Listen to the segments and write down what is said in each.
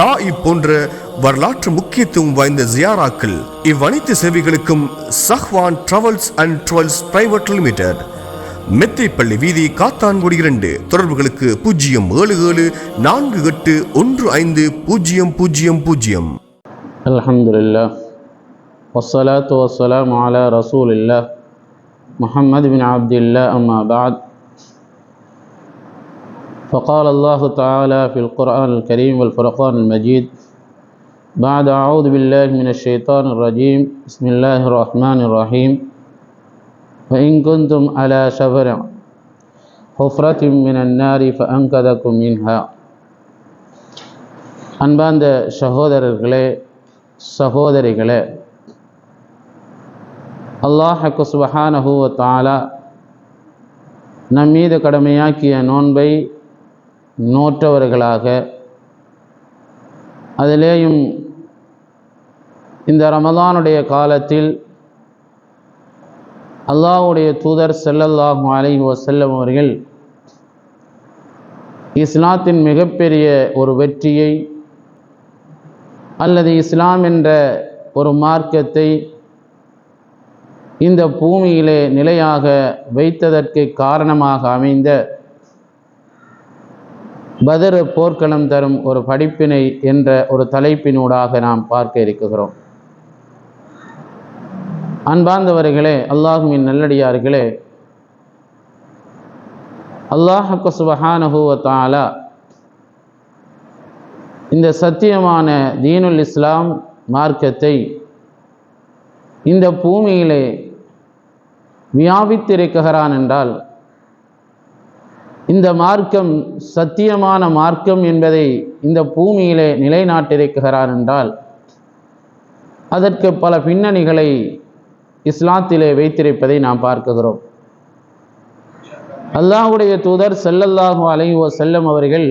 தாய் போன்ற வரலாற்று முக்கியத்துவம் வாய்ந்த ஜியாராக்கள் இவ்வனைத்து சேவைகளுக்கும் Sahwan travels and travels private limited Methaipalli வீதி காத்தான்குடி இரண்டு தொடர்புகளுக்கு பூஜ்ஜியம் ஏழு ஏழு நான்கு எட்டு ஒன்று ஐந்து பூஜ்ஜியம் பூஜ்ஜியம் பூஜ்ஜியம். அலமதுல்லா வசலாத்து வசலாம் அலா ரசூல் இல்லா முஹம்மது பின் அப்துல்லா அம்மா பாத். فقال الله تعالى في القرآن الكريم والفرقان المجيد بعد أعوذ بالله من الشيطان الرجيم بسم الله الرحمن الرحيم وإن كنتم على شفر حفرة من النار فأنقذكم منها அன்பார்ந்த சகோதரர்களே சகோதரிகளே அல்லாஹக்கு சுபஹானஹுவ தாலா நம் மீது கடமையாக்கிய நோன்பை நோற்றவர்களாக அதிலேயும் இந்த ரமதானுடைய காலத்தில் அல்லாஹுடைய தூதர் ஸல்லல்லாஹு அலைஹி வசல்லம் அவர்கள் இஸ்லாத்தின் மிகப்பெரிய ஒரு வெற்றியை அல்லது இஸ்லாம் என்ற ஒரு மார்க்கத்தை இந்த பூமியிலே நிலையாக வைத்ததற்கு காரணமாக அமைந்த பதர் போர்க்களம் தரும் ஒரு படிப்பினை என்ற ஒரு தலைப்பினூடாக நாம் பார்க்க இருக்கிறோம். அன்பார்ந்தவர்களே அல்லாஹுவின் நல்லடியார்களே அல்லாஹக்கு சுபஹானஹுவ இந்த சத்தியமான தீனுல் இஸ்லாம் மார்க்கத்தை இந்த பூமியிலே வியாபித்திருக்கிறான் என்றால் இந்த மார்க்கம் சத்தியமான மார்க்கம் என்பதை இந்த பூமியிலே நிலைநாட்டிருக்கிறார் என்றால் அதற்கு பல பின்னணிகளை இஸ்லாத்திலே வைத்திருப்பதை நாம் பார்க்குகிறோம் அல்லாஹுடைய தூதர் ஸல்லல்லாஹு அலைவோ செல்லும் அவர்கள்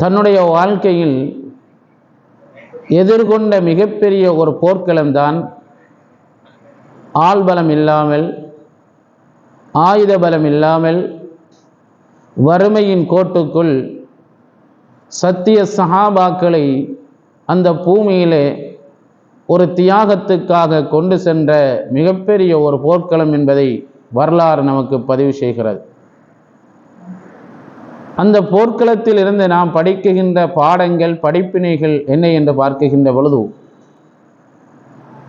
தன்னுடைய வாழ்க்கையில் எதிர்கொண்ட மிகப்பெரிய ஒரு போர்க்களம்தான் ஆள்பலம் இல்லாமல் ஆயுத பலம் இல்லாமல் வறுமையின் கோட்டுக்குள் சத்திய சஹாபாக்களை அந்த பூமியிலே ஒரு தியாகத்துக்காக கொண்டு சென்ற மிகப்பெரிய ஒரு போர்க்களம் என்பதை வரலாறு நமக்கு பதிவு செய்கிறது. அந்த போர்க்களத்தில் இருந்து நாம் படிக்குகின்ற பாடங்கள் படிப்பினைகள் என்ன என்று பார்க்குகின்ற பொழுது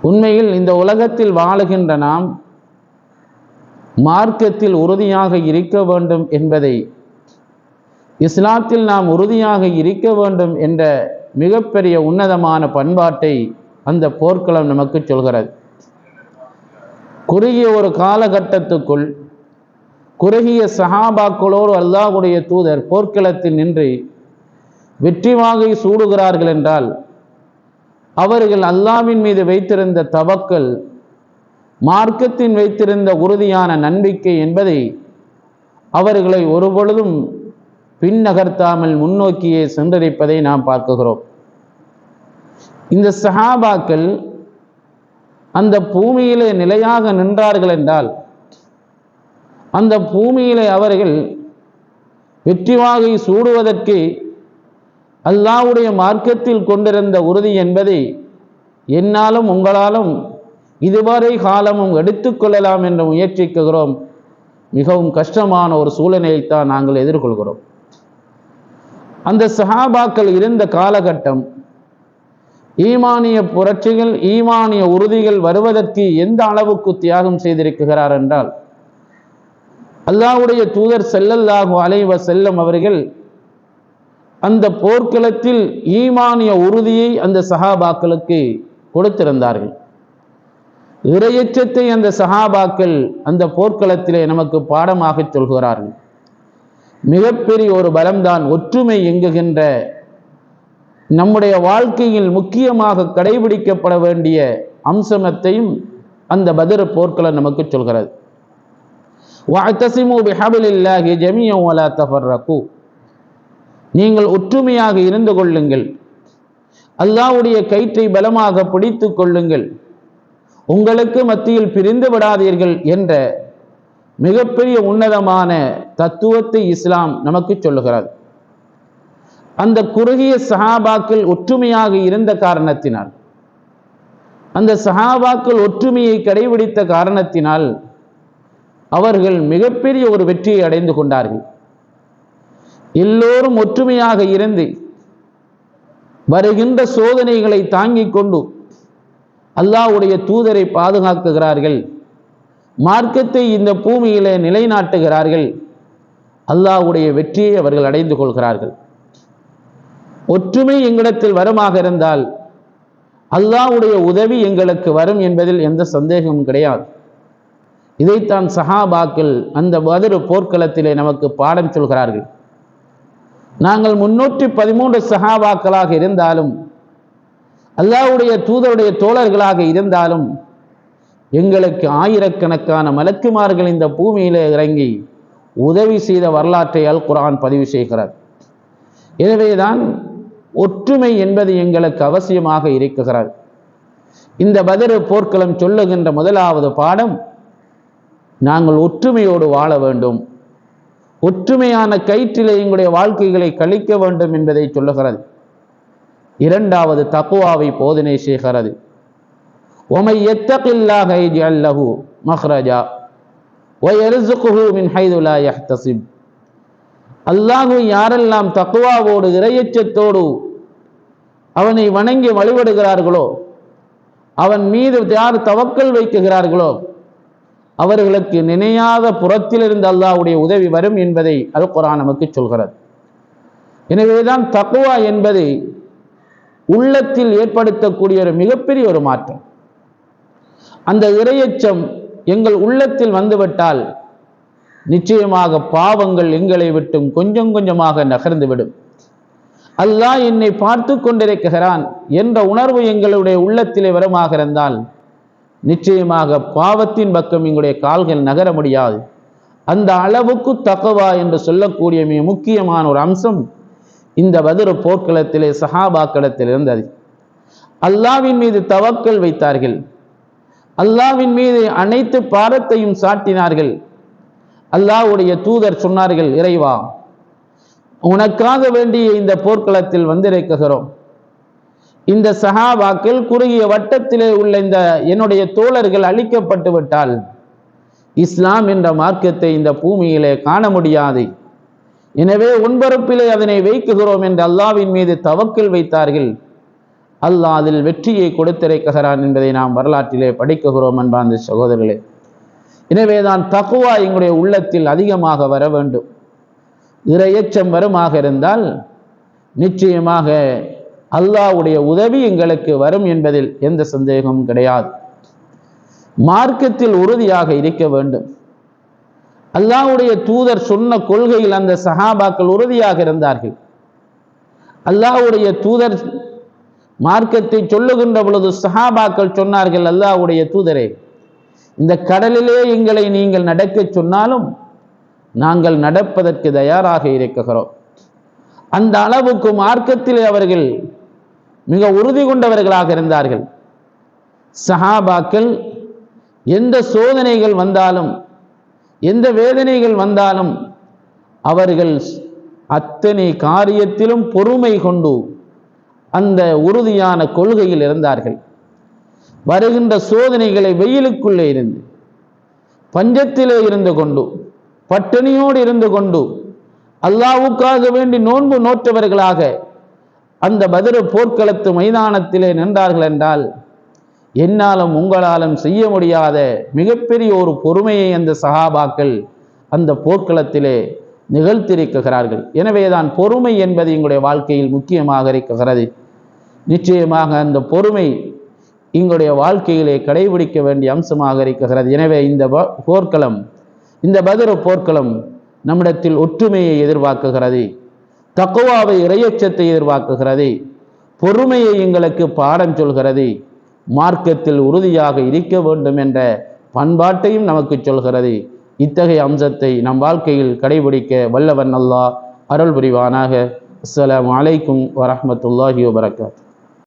உண்மையில் இந்த உலகத்தில் வாழுகின்ற நாம் மார்க்கத்தில் உறுதியாக இருக்க வேண்டும் என்பதை இஸ்லாத்தில் நாம் உறுதியாக இருக்க வேண்டும் என்ற மிகப்பெரிய உன்னதமான பண்பாட்டை அந்த போர்க்களம் நமக்கு சொல்கிறது. குறுகிய ஒரு காலகட்டத்துக்குள் குறுகிய சஹாபாக்களோடு அல்லாஹுடைய தூதர் போர்க்களத்தில் நின்று வெற்றி வாகை சூடுகிறார்கள் என்றால் அவர்கள் அல்லாவின் மீது வைத்திருந்த தவக்கல் மார்க்கத்தின் வைத்திருந்த உறுதியான நம்பிக்கை என்பதை அவர்களை ஒருபொழுதும் பின்னகர்த்தாமல் முன்னோக்கியே சென்றடைப்பதை நாம் பார்க்குகிறோம். இந்த சஹாபாக்கள் அந்த பூமியிலே நிலையாக நின்றார்கள் என்றால் அந்த பூமியிலே அவர்கள் வெற்றி வாகை சூடுவதற்கு அல்லாவுடைய மார்க்கத்தில் கொண்டிருந்த உறுதி என்பதை என்னாலும் உங்களாலும் இதுவரை காலமும் எடுத்துக்கொள்ளலாம் என்று முயற்சிக்குகிறோம் மிகவும் கஷ்டமான ஒரு சூழ்நிலையைத்தான் நாங்கள் எதிர்கொள்கிறோம். அந்த சஹாபாக்கள் இருந்த காலகட்டம் ஈமானிய புரட்சிகள் ஈமானிய உறுதிகள் வருவதற்கு எந்த அளவுக்கு தியாகம் செய்திருக்கிறார் என்றால் அல்லாஹ்வுடைய தூதர் செல்லல்லாஹு அலைவ செல்லம் அவர்கள் அந்த போர்க்களத்தில் ஈமானிய உறுதியை அந்த சஹாபாக்களுக்கு கொடுத்திருந்தார்கள். இரையச்சத்தை அந்த சஹாபாக்கள் அந்த போர்க்களத்திலே நமக்கு பாடமாக சொல்கிறார்கள். மிகப்பெரிய ஒரு பலம்தான் ஒற்றுமை எங்குகின்ற நம்முடைய வாழ்க்கையில் முக்கியமாக கடைபிடிக்கப்பட வேண்டிய அம்சமத்தையும் அந்த பதிர போர்க்களை நமக்கு சொல்கிறது. வாத்தசிமு பிஹபிலில்லாஹி ஜமியம் வலா தஃபர்ரகு. நீங்கள் ஒற்றுமையாக இருந்து கொள்ளுங்கள். அல்லாவுடைய கயிற்றை பலமாக பிடித்து கொள்ளுங்கள். உங்களுக்கு மத்தியில் பிரிந்து விடாதீர்கள் என்ற மிகப்பெரிய உன்னதமான தத்துவத்தை இஸ்லாம் நமக்கு சொல்லுகிறது அந்த குறுகிய சஹாபாக்கள் ஒற்றுமையாக இருந்த காரணத்தினால் அந்த சஹாபாக்கள் ஒற்றுமையை கடைபிடித்த காரணத்தினால் அவர்கள் மிகப்பெரிய ஒரு வெற்றியை அடைந்து கொண்டார்கள். எல்லோரும் ஒற்றுமையாக இருந்து வருகின்ற சோதனைகளை தாங்கிக் கொண்டு அல்லாஹ்வுடைய தூதரை பாதுகாக்குகிறார்கள். மார்க்கத்தை இந்த பூமியிலே நிலைநாட்டுகிறார்கள். அல்லாஹ்வுடைய வெற்றியை அவர்கள் அடைந்து கொள்கிறார்கள். ஒற்றுமை எங்களிடத்தில் வருமாக இருந்தால் அல்லாஹுடைய உதவி எங்களுக்கு வரும் என்பதில் எந்த சந்தேகமும் கிடையாது. இதைத்தான் சஹாபாக்கள் அந்த பதிரு போர்க்களத்திலே நமக்கு பாடம் சொல்கிறார்கள். நாங்கள் முன்னூற்றி பதிமூன்று சஹாபாக்களாக இருந்தாலும் அல்லாஹ்வுடைய தூதருடைய தோழர்களாக இருந்தாலும் எங்களுக்கு ஆயிரக்கணக்கான மலக்குமார்கள் இந்த பூமியிலே இறங்கி உதவி செய்த வரலாற்றை அல் குரான் பதிவு செய்கிறார். எனவேதான் ஒற்றுமை என்பது எங்களுக்கு அவசியமாக இருக்குகிறது இந்த பதிர போர்க்களம் சொல்லுகின்ற முதலாவது பாடம் நாங்கள் ஒற்றுமையோடு வாழ வேண்டும். ஒற்றுமையான கயிற்றிலே எங்களுடைய வாழ்க்கைகளை கழிக்க வேண்டும் என்பதை சொல்லுகிறது. இரண்டாவது தக்குவாவை போதனை செய்கிறது. ஒமை எத்தகில்லாக அல்லஹு மஹ்ரஜா ஒயர்சுகுஹு மின் ஹைதுலா யஹ்தசிப் அல்லாஹு யாரெல்லாம் தக்குவாவோடு இரையச்சத்தோடு அவனை வணங்கி வழிபடுகிறார்களோ அவன் மீது யார் தவக்கல் வைக்குகிறார்களோ அவர்களுக்கு நினையாத புறத்திலிருந்து அல்லாஹ்வுடைய உதவி வரும் என்பதை அல் குரான் நமக்கு சொல்கிறது. எனவேதான் தக்குவா என்பது உள்ளத்தில் ஏற்படுத்தக்கூடிய ஒரு மிகப்பெரிய ஒரு மாற்றம். அந்த இரையச்சம் எங்கள் உள்ளத்தில் வந்துவிட்டால் நிச்சயமாக பாவங்கள் எங்களை விட்டும் கொஞ்சம் கொஞ்சமாக நகர்ந்துவிடும். அல்லாஹ் என்னை பார்த்து கொண்டிருக்கிறான் என்ற உணர்வு எங்களுடைய உள்ளத்திலே வரமாக இருந்தால் நிச்சயமாக பாவத்தின் பக்கம் எங்களுடைய கால்கள் நகர முடியாது. அந்த அளவுக்கு தகவா என்று சொல்லக்கூடிய மிக முக்கியமான ஒரு அம்சம் இந்த பதிர போர்க்களத்திலே சஹாபாக்களத்தில் இருந்தது. அல்லாவின் மீது தவக்கல் வைத்தார்கள். அல்லாவின் மீது அனைத்து பாரத்தையும் சாட்டினார்கள். அல்லாஹ்வுடைய தூதர் சொன்னார்கள் இறைவா உனக்காக வேண்டிய இந்த போர்க்களத்தில் வந்திருக்கிறோம். இந்த சஹாபாக்கள் குறுகிய வட்டத்திலே உள்ள இந்த என்னுடைய தோழர்கள் அழிக்கப்பட்டு விட்டால் இஸ்லாம் என்ற மார்க்கத்தை இந்த பூமியிலே காண முடியாது. எனவே உன்பரப்பிலே அதனை வைக்குகிறோம் என்று அல்லாவின் மீது தவக்கில் வைத்தார்கள். அல்லாஹ் அதில் வெற்றியை கொடுத்திருக்கிறான் என்பதை நாம் வரலாற்றிலே படிக்குகிறோம் அன்பார்ந்த சகோதரர்களே. எனவேதான் தக்குவா எங்களுடைய உள்ளத்தில் அதிகமாக வர வேண்டும். இரையச்சம் வருமாக இருந்தால் நிச்சயமாக அல்லாஹ்வுடைய உதவி எங்களுக்கு வரும் என்பதில் எந்த சந்தேகமும் கிடையாது. மார்க்கத்தில் உறுதியாக இருக்க வேண்டும். அல்லாஹ்வுடைய தூதர் சொன்ன கொள்கையில் அந்த சஹாபாக்கள் உறுதியாக இருந்தார்கள். அல்லாஹ்வுடைய தூதர் மார்க்கத்தை சொல்லுகின்ற பொழுது சஹாபாக்கள் சொன்னார்கள் அல்லாவுடைய தூதரே இந்த கடலிலே எங்களை நீங்கள் நடக்கச் சொன்னாலும் நாங்கள் நடப்பதற்கு தயாராக இருக்கிறோம். அந்த அளவுக்கு மார்க்கத்திலே அவர்கள் மிக உறுதி கொண்டவர்களாக இருந்தார்கள். சஹாபாக்கள் எந்த சோதனைகள் வந்தாலும் எந்த வேதனைகள் வந்தாலும் அவர்கள் அத்தனை காரியத்திலும் பொறுமை கொண்டு அந்த உறுதியான கொள்கையில் இருந்தார்கள். வருகின்ற சோதனைகளை வெயிலுக்குள்ளே இருந்து பஞ்சத்திலே இருந்து கொண்டு பட்டினியோடு இருந்து கொண்டு அல்லாவுக்காக வேண்டி நோன்பு நோற்றவர்களாக அந்த பதிர போர்க்களத்து மைதானத்திலே நின்றார்கள் என்றால் என்னாலும் உங்களாலும் செய்ய முடியாத மிகப்பெரிய ஒரு பொறுமையை அந்த சகாபாக்கள் அந்த போர்க்களத்திலே நிகழ்த்திருக்கிறார்கள் எனவேதான் பொறுமை என்பது எங்களுடைய வாழ்க்கையில் முக்கியமாக இருக்கிறது. நிச்சயமாக அந்த பொறுமை எங்களுடைய வாழ்க்கையிலே கடைபிடிக்க வேண்டிய அம்சமாக இருக்கிறது. எனவே இந்த போர்க்களம் இந்த பதிர போர்க்களம் நம்மிடத்தில் ஒற்றுமையை எதிர்பார்க்குகிறது தக்குவாவை இறையச்சத்தை எதிர்பார்க்குகிறது பொறுமையை எங்களுக்கு பாடம் சொல்கிறது மார்க்கத்தில் உறுதியாக இருக்க வேண்டும் என்ற பண்பாட்டையும் நமக்கு சொல்கிறது. இத்தகைய அம்சத்தை நம் வாழ்க்கையில் கடைபிடிக்க வல்லவன் அல்லா அருள் புரிவானாக. அஸ்லாம் வலைக்கும் வரமத்துல்லாஹி வபரகாத்து